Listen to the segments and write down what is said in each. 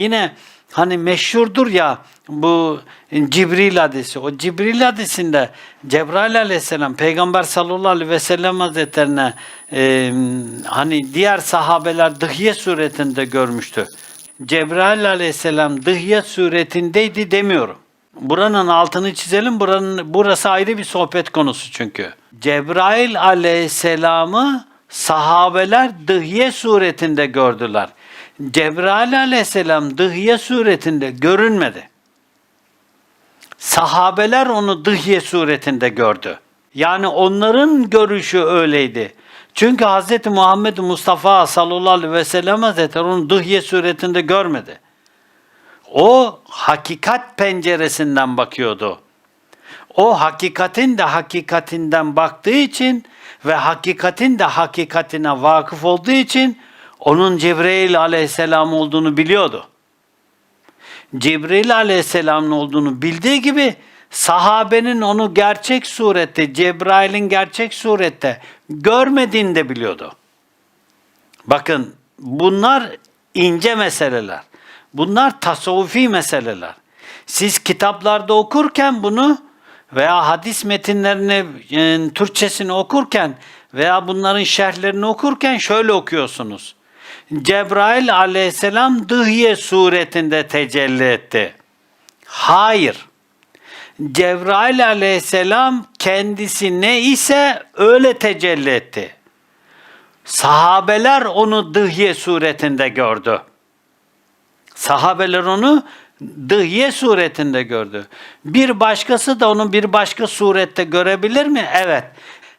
Yine hani meşhurdur ya bu Cibril hadisi. O Cibril hadisinde Cebrail aleyhisselam Peygamber sallallahu aleyhi ve sellem hazretlerine e, hani diğer sahabeler dıhye suretinde görmüştü. Cebrail aleyhisselam dıhye suretindeydi demiyorum. Buranın altını çizelim. Buranın burası ayrı bir sohbet konusu çünkü. Cebrail aleyhisselamı sahabeler dıhye suretinde gördüler. Cebrail aleyhisselam dıhye suretinde görünmedi. Sahabeler onu dıhye suretinde gördü. Yani onların görüşü öyleydi. Çünkü Hz. Muhammed Mustafa sallallahu aleyhi ve sellem Hazretleri onu dıhye suretinde görmedi. O hakikat penceresinden bakıyordu. O hakikatin de hakikatinden baktığı için ve hakikatin de hakikatine vakıf olduğu için onun Cebrail aleyhisselam olduğunu biliyordu. Cibril aleyhisselamın olduğunu bildiği gibi sahabenin onu gerçek surette, Cebrail'in gerçek surette görmediğini de biliyordu. Bakın bunlar ince meseleler. Bunlar tasavvufi meseleler. Siz kitaplarda okurken bunu veya hadis metinlerini e, Türkçesini okurken veya bunların şerhlerini okurken şöyle okuyorsunuz. Cebrail aleyhisselam dıhye suretinde tecelli etti. Hayır. Cebrail aleyhisselam kendisi ne ise öyle tecelli etti. Sahabeler onu dıhye suretinde gördü. Sahabeler onu dıhye suretinde gördü. Bir başkası da onu bir başka surette görebilir mi? Evet.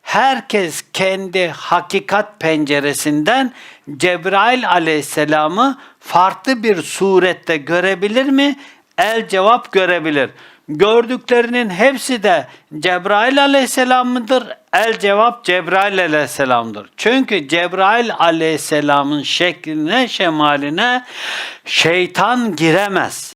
Herkes kendi hakikat penceresinden Cebrail aleyhisselamı farklı bir surette görebilir mi? El cevap görebilir. Gördüklerinin hepsi de Cebrail aleyhisselam mıdır? El cevap Cebrail aleyhisselamdır. Çünkü Cebrail aleyhisselamın şekline, şemaline şeytan giremez.